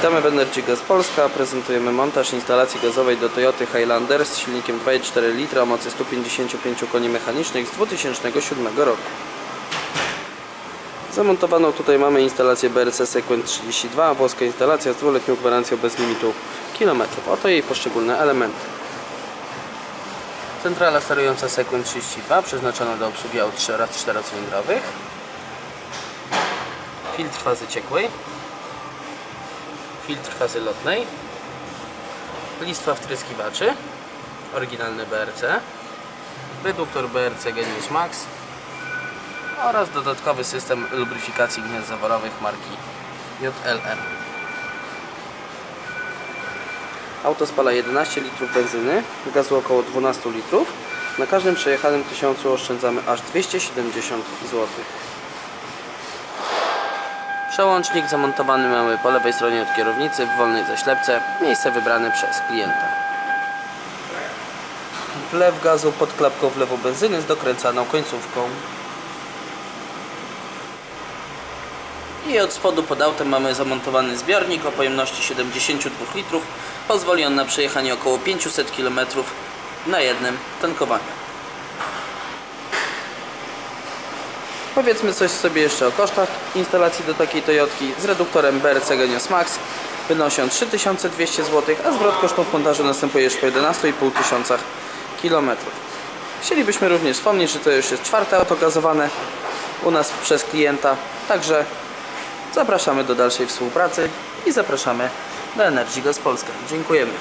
Witamy w Energy Gas Polska. Prezentujemy montaż instalacji gazowej do Toyoty Highlander z silnikiem 2,4 litra o mocy 155 koni mechanicznych z 2007 roku. Zamontowaną tutaj mamy instalację BRC Sequent 32, włoska instalacja z dwuletnią gwarancją bez limitu kilometrów. Oto jej poszczególne elementy. Centrala sterująca Sequent 32 przeznaczona do obsługi aut 3 oraz 4-cylindrowych. Filtr fazy ciekłej. Filtr fazy lotnej. Listwa wtryskiwaczy. Oryginalny BRC. Reduktor BRC Genius Max. Oraz dodatkowy system lubryfikacji gniazd zaworowych marki JLR. Auto spala 11 litrów benzyny, gazu około 12 litrów. Na każdym przejechanym tysiącu oszczędzamy aż 270 zł. Przełącznik zamontowany mamy po lewej stronie od kierownicy w wolnej zaślepce, miejsce wybrane przez klienta. Wlew gazu pod klapką wlewu benzyny z dokręcaną końcówką. I od spodu pod autem mamy zamontowany zbiornik o pojemności 72 litrów. Pozwoli on na przejechanie około 500 km na jednym tankowaniu. Powiedzmy coś sobie jeszcze o kosztach instalacji do takiej Toyotki z reduktorem BRC Genius Max wynosi on 3200 zł, a zwrot kosztów montażu następuje już po 11,5 tysiącach kilometrów. Chcielibyśmy również wspomnieć, że to już jest czwarte auto gazowane u nas przez klienta, także zapraszamy do dalszej współpracy i zapraszamy do Energy Gas Polska. Dziękujemy.